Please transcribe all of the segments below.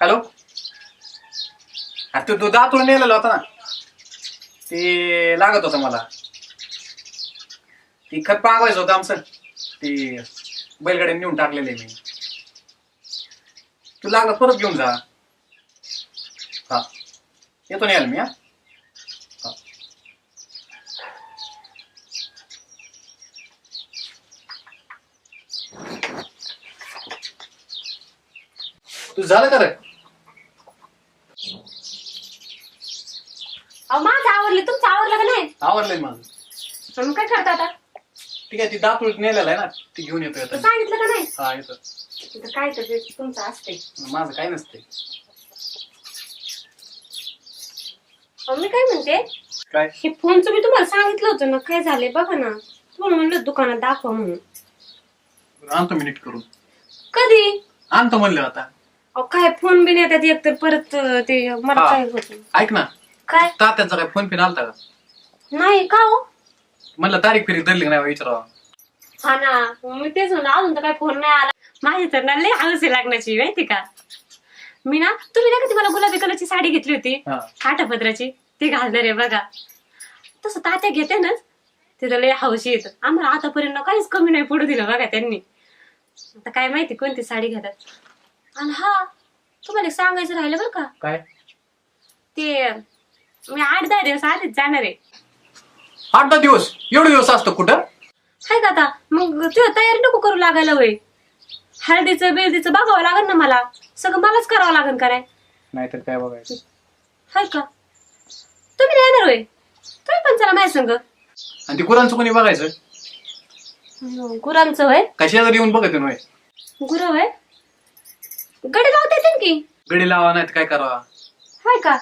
Hello? अरे तू तो दातून नेलेला होता ना. ते लागत होतं मला. ती खत पांगवायचं होतं आमचं. ते बैलगाड्या नेऊन टाकलेले मी. तू लागला परत घेऊन जा. हा. येतो नाही मी हा? हा. तू झालं का रे? अहो माझं आवरले. तुमचं आवरलं का नाही? आवडलंय माझं. मग काय करता आता? ठीक आहे ती दातूळ नेलेला आहे ना ती घेऊन येतो तू येतो सांगितलं का नाही? हा येतो तर काय तर ते तुमचं असते माझं काय नसते मी काय म्हणते? काय? हे फोनचं मी तुम्हाला सांगितलं होतं ना काय झाले बघा ना. तुम्हाला म्हणलं दुकानात दाखवा म्हणून. आणतो मी नीट करून. कधी? आणतो म्हणलं आता. अहो काय फोन बी नाही येतात एक तर परत अं, ते मला. काय होत? ऐक ना. काय? तात्यांचा काय फोन पिन आलता का? नाही का हो? म्हणलं तारीख फिरी धरली का नाही विचारावा? हा ना मी तेच म्हणलं अजून तर काय फोन नाही आला. माझी तर ना लय हौस आहे लागण्याची माहिती का? मी ना तुम्ही नाही का ती मला गुलाबी कलरची साडी घेतली होती? हा. काठापत्राची ती घालणार आहे बघा. तसं तात्या घेते ना तिथं लय हौशी येत आम्हाला आतापर्यंत काहीच कमी नाही पडू दिलं बघा त्यांनी. आता काय माहिती कोणती साडी घेतात. आणि हा तुम्हाला एक सांगायचं राहिलं बरं का? काय? ते मी आठ दहा दिवस आधीच जाणार आहे. आठ दहा दिवस? एवढे दिवस असतो कुठं? हाय का आता मग तुझं तयारी नको करू लागायला होय. हळदीचं बिळदीचं बघावं लागेल ना मला. सगळं मलाच करावं लागेल कराय नाहीतर काय बघायचं? हाय का? तुम्ही नाही येणार होय. तुम्ही पण चला माझ्या संग. आणि ती गुरांचं कोणी बघायचं? गुरांचं होय. काय शेजारी येऊन बघत होय? गुरु होय. गडी लावता येते की? गडी लावा नाही काय करावा? हाय का?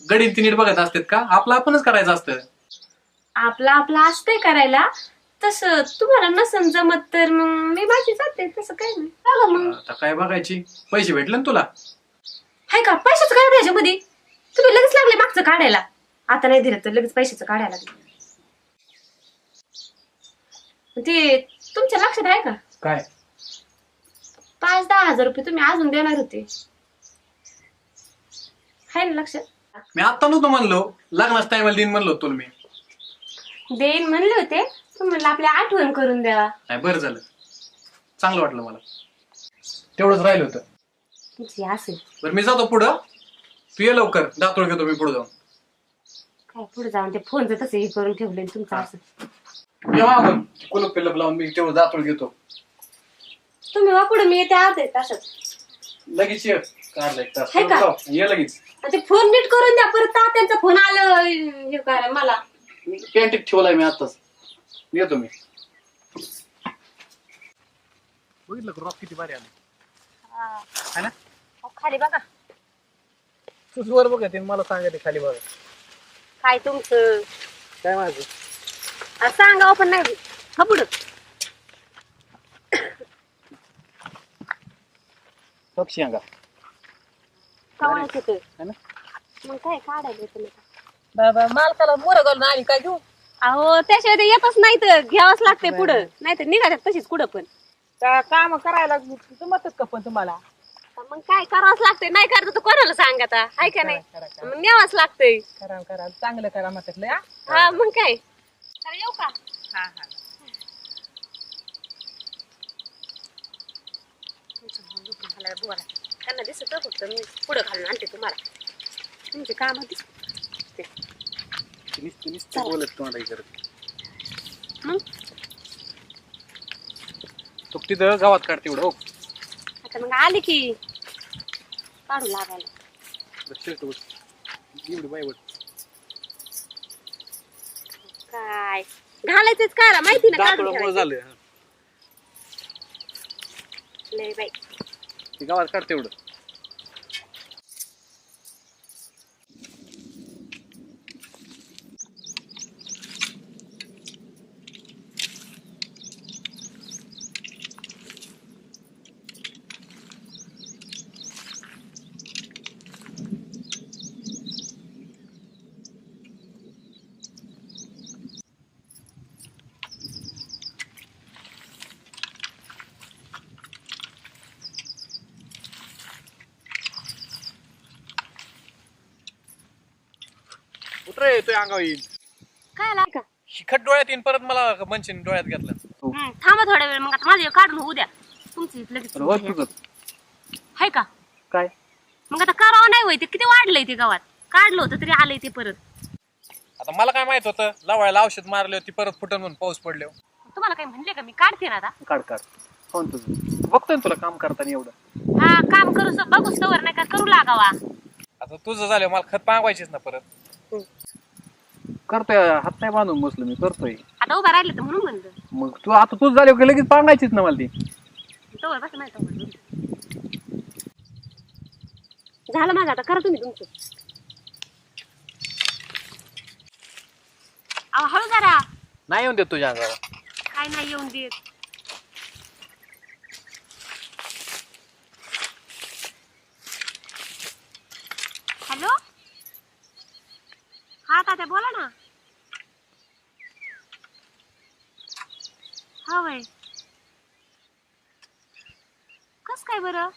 गडी नीट बघत असतात का? आपलं आपणच करायचं असतं. आपला आपला असतंय करायला. तसं तुम्हाला नसन जमत तर मग मी माझी जाते तसं काय नाही. बघा मग. आता काय बघायची? पैसे भेटले ना तुला? हाय का? पैशाचं काय त्याच्यामध्ये तुम्ही लगेच लागले मागचं काढायला. आता नाही दिलं तर लगेच पैशाचं काढायला लागले. ते तुमच्या लक्षात आहे का? काय? पाच दहा हजार रुपये तुम्ही अजून देणार होते. आहे ना लक्षात? मी आता नव्हतं म्हणलो. लग्नाच टायमाला दिन म्हणलो तुला मी. देईन म्हणले होते. पण म्हणलं आपली आठवण करून द्या नाही बरं झालं. चांगलं वाटलं मला. तेवढंच राहिलं होतं. तुमची असेल. बरं मी जातो पुढं. तू ये लवकर. दातोळ घेतो मी पुढे जाऊन. काय पुढे जाऊन? ते फोनचं तसं हे करून ठेवले तुमचं. असं. ये मागून कुलूप पिलप लावून मी तेवढं दातोळ घेतो. तुम्ही वा पुढे मी येते अर्धे तासात. लगेच ये. काढला एक तास का? ये लगेच. ते फोन नीट करून द्या परत तात्यांचा फोन आलं हे काय मला. पॅन्टीत ठेवलाय मी आताच येतो मी. बघितलं रॉक किती भारी आले. है. ना? खाली बघा. तूच वर बघत मला खाली बघा. काय तुमचं? काय माझं? आ, सांगावं पण नाही. हा पुढं. पक्षी अंगा कवायचं ते. है ना? मग काय काढायला येतं नका. बाबा मालकाला मोर घालून आली काय घेऊ? अहो त्याशिवाय ते येतच नाही तर घ्यावंच लागतंय पुढं. नाही. तर निघाल्यात तशीच कुठं पण. काम करायला जमतच का पण तुम्हाला? मग काय करावंच लागतंय नाही करत तर कोणाला सांग आता? हाय का नाही? करा, करा. मग न्यावंच लागतंय. करा करा. चांगलं करा म्हटलं हा? हा मग काय? येऊ का? हा हा. बोला दिसत फक्त मी पुढं घालून आणते तुम्हाला. तुमचे काम दिसते नुसतं नुसतं बोलत तुम्हाला करत. मग? तो तिथं गावात काढते एवढं हो. आता मग आले की काढू लागायला. शर्ट एवढी बाय काय? घालायचंच काय माहिती ना काढून ठेवायचं. झालं. लय बाई. ते गावात काढते एवढं. रे तुझ्या अंगावर येईल. काय का शिखट डोळ्यात येईन परत मला मनशीन डोळ्यात घेतलं. हं, थांबा थोडा वेळ मग आता माझं हे काढून होऊ द्या. तुमची लगेच होत हाय का? काय? मग आता करावं नाही होय ते किती वाढलंय ते गावात. काढलं होतं तरी आलंय ते परत. आता मला काय माहीत होतं लावायला औषध मारले ती परत फुटन म्हणून पाऊस पडले तुम्हाला काही म्हणले का? मी काढते ना आता. काढ काढ. हो ना तुझं. बघतोय ना तुला काम करताना एवढं. हा काम करू बघूच तवर नाही का करू लागावा. आता तुझं झालं मला खत पांगवायचीच ना परत. करतोय हात नाही बांधून बसलो मी करतोय. आता उभा राहिले तर म्हणून म्हणलं. मग तू आता तूच झाले की लगेच पांगायचीच ना मला ती? तवर बस नाही झालं माझं आता करा तुम्ही तुमचं. अहो हळू जरा नाही येऊन देत तुझ्या अंगावर. काय नाही येऊन देत हॅलो हा बोला ना. हा वय कस काय बरं?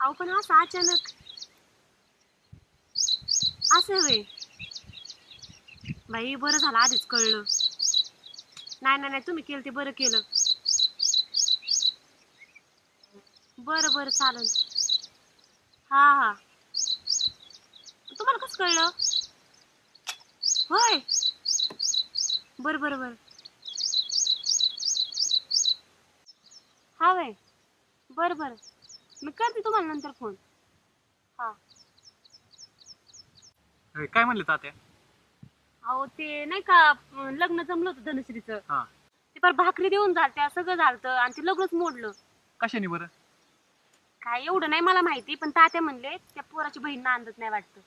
अहो पण असं अचानक. असं वय बाई बरं झालं आधीच कळलं. नाही नाही नाही तुम्ही केलं ते बरं केलं. बरं बरं चालेल. हा हा. कळलं. होय. बरं बरं बरं. हा वय बरं बरं. मी करते तुम्हाला नंतर फोन. हा. काय म्हणले तात्या? अहो ते नाही का अं, लग्न जमलं होतं धनश्रीचं. हा. ते पर भाकरी देऊन झालत्या सगळं झालतं आणि ते लग्नच मोडलं. कशाने बरं? काय एवढं नाही मला माहिती पण तात्या म्हणले त्या पोराची बहीण नांदत नाही वाटतं.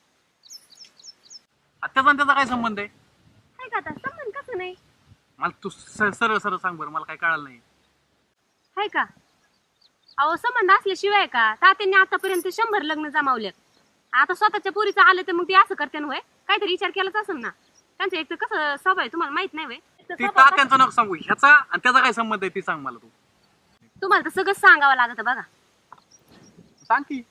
आता त्याचा आणि त्याचा काय संबंध आहे? काय का आता? संबंध कसं नाही? मला तू स- सरळ सरळ सांग बरं मला काय कळालं नाही. हाय का? अहो संबंध असल्याशिवाय का? तात्यांनी आतापर्यंत शंभर लग्न जमावले आता स्वतःच्या पोरीचं आलं तर मग ते असं करते ना होय? काहीतरी विचार केलाच असेल ना? त्यांचं एक तर कसं स्वभाव आहे तुम्हाला माहीत नाही होय? ती तात्यांचं नको सांगू. ह्याचा आणि त्याचा काय संबंध आहे ती सांग मला तू. तुम्हाला तर सगळं सांगावं लागत बघा. सांग की.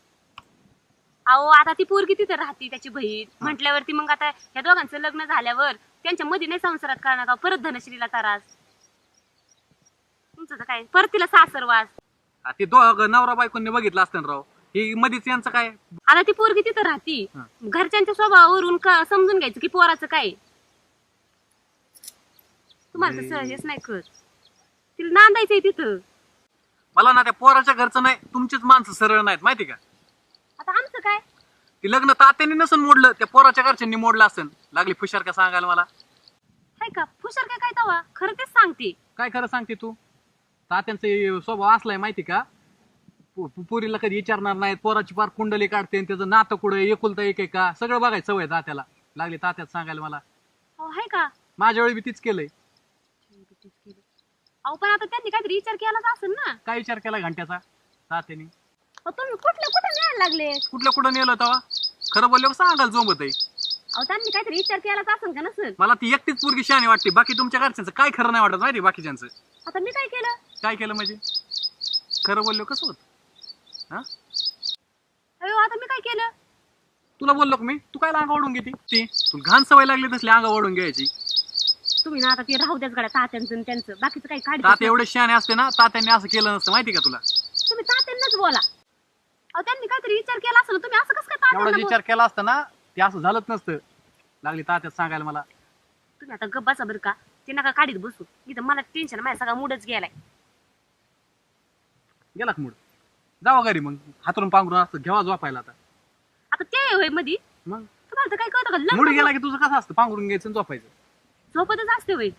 अहो आता ती पोरगी तिथे राहते त्याची बहीण. म्हटल्यावरती मग आता या दोघांचं लग्न झाल्यावर त्यांच्या मध्ये नाही संसारात करणार का? परत धनश्रीला त्रास. तुमचं तर काय? परत तिला सासरवास हा, ते दोघ नवरा बायकोंनी बघितलं असतं ना राव. ही मधीच यांचं काय? आता ती पोरगी तिथं राहती. हा. घरच्यांच्या स्वभावावरून क- समजून घ्यायचं की पोराचं काय? तुम्हाला तर सहजच नाही कळत. तिला नांदायचंय तिथं. मला ना त्या पोराच्या घरचं नाही तुमचीच माणसं सरळ नाहीत माहिती का? आता आमचं काय? ती लग्न तात्यांनी नसून मोडलं त्या पोराच्या घरच्यांनी मोडलं असेल. लागली फुशार का सांगायला मला? हाय का? फुशर काय काय तवा? खरं तेच सांगते. काय खरं सांगते तू? तात्यांचा स्वभाव असलाय माहिती का? पोरीला कधी विचारणार नाहीत पोराची पार कुंडली काढते आणि त्याचं नातं कुठं एकुलता एक आहे का? सगळं बघायचं सवय तात्याला. लागली तात्यात सांगायला मला. अहो हाय का? माझ्या वेळी बी तीच केलंय. अहो पण आता त्यांनी काहीतरी विचार केलाच असेल ना. काय विचार केला घंट्याचा? तात्याने? अहो तुम्ही कुठल्या कुठं लागले. कुठल्या कुठं नेलं तेव्हा? खरं बोलले सांगायला जोमत आहे अहो त्यांनी काहीतरी विचार केलाच असेल का नसेल? मला ती एकटीच पोरगी शहाणी वाटते. बाकी तुमच्या घरच्यांचं काय खरं नाही वाटत माहिती बाकीच्यांचं? आता मी काय केलं? काय केलं म्हणजे? खरं बोललो कसं होत? हा? अयो आता मी काय केलं? तुला बोललो का मी? तू काय अंगा ओढून घेते? ती? तुला घाण सवय लागली तसली अंगा ओढून घ्यायची. तुम्ही ना आता ते राहू द्याच गड्या तात्यांचं आणि त्यांचं. बाकीचं काही काढ तात्या एवढे शहाणे असते ना तात्यांनी असं केलं नसतं. माहिती का तुला? तुम्ही तात्यांनाच बोला. अहो त्यांनी काहीतरी विचार केला असेल तुम्ही असं कसं काय एवढा विचार केला असता ना ते असं झालंच नसतं. लागली तात्यात सांगायला मला. तुम्ही आता गप्प बसा बरं का. ते नका काढीत बसू. इथं मला टेन्शन माझ्या सगळा मूडच गेलाय. गेला मूड जावा घरी मग. हातरून पांघरून असतं घ्यावा झोपायला आता. आता ते होय मधी. मग? तुम्हाला तर काय कळतं का? मूड लग्न गेला की तुझं कसं असतं? पांघरून घ्यायचं आणि झोपायचं. झोपतच असते होय.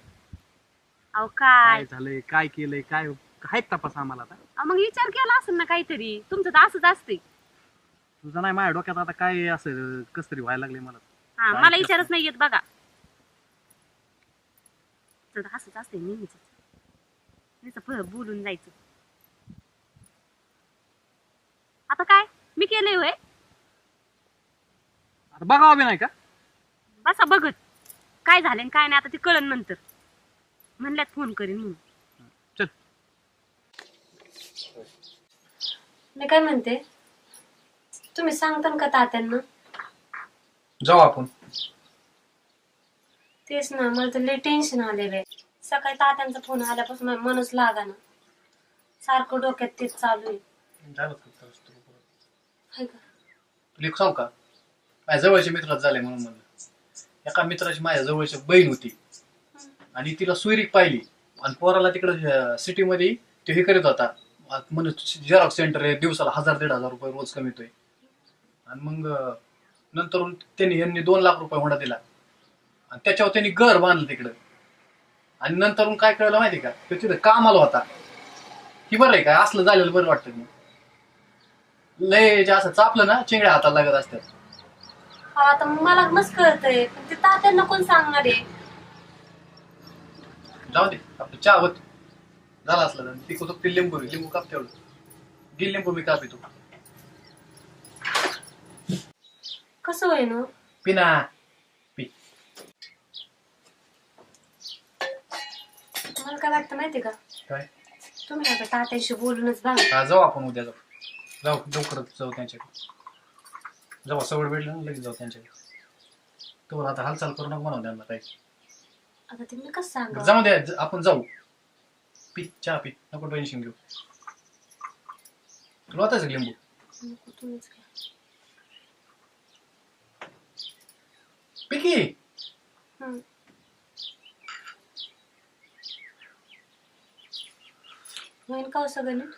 अहो काय काय? झालंय? काय केलंय? काय काय तपास आम्हाला आता. अहो, मग विचार केला असेल ना काहीतरी. तुमचं तर असंच असते तुझं नाही माझ्या डोक्यात आता काय असं कस तरी व्हायला लागले मला. हा मला? विचारच नाही येत बघा. तर असंच असते नेहमीच. नुसतं पुढं बोलून जायचं. आता काय? मी केलंय होय? आता बघावं बी नाही का? बसा बघत. काय झालं आणि काय नाही आता ते कळन नंतर. म्हणल्यात फोन करीन म्हणून चल मी काय म्हणते? तुम्ही सांगता का तात्यांना? जाऊ आपण. तेच ना मला तर लय टेन्शन आलेलं आहे सकाळी तात्यांचा फोन आल्यापासून माझं मनच लागाना. सारखं डोक्यात तेच चालू आहे. झालं का तुला परत? हाय का? तुला एक सांगू का? माझ्या जवळचे मित्रात झाले म्हणून म्हणलं. एका मित्राची माझ्या जवळची बहीण होती. आणि तिला सुईरीक पाहिली. आणि पोराला तिकडं सिटीमध्ये तो हे करीत होता. म्हणून झेरॉक्स सेंटर आहे दिवसाला हजार दीड हजार रुपये रोज कमीतोय आणि मग नंतर त्यांनी यांनी दोन लाख रुपये हुंडा दिला. आणि त्याच्यावर त्यांनी घर बांधलं तिकडं. आणि नंतर काय कळलं माहिती का? तो तिथं कामाला होता. की बरं आहे का? असलं झालेलं बरं वाटतं मग. लय जे असं चापलं ना चिंगड्या हाताला लागत असतात. आता मला कळतंय. पण ते तात्यांना कोण सांगणार आहे? जाऊ दे आपलं चहा होत. झाला असलं तर ती कुठं ते लिंबू आहे. लिंबू काप तेवढं गी लिंबू मी काप तू कसं होईन हो? पिना. पी. मला काय वाटतं माहिती का? काय? तुम्ही आता तात्याशी बोलूनच बघा. हा, जाऊ आपण उद्या जाऊ. जाऊ लवकरच जाऊ त्यांच्याकडे. जाऊ सवड भेटलं ना लगेच जाऊ त्यांच्याकडे. तो आता हालचाल करू नको म्हणून त्यांना काही. आता ते मी कसं सांगा? जाऊ द्या ज- आपण जाऊ. नको टेन्शन घेऊ तुला होताच लिंबू नको तुम्हीच घ्या. पी की हम्म. होईन का हो सगळं नीट?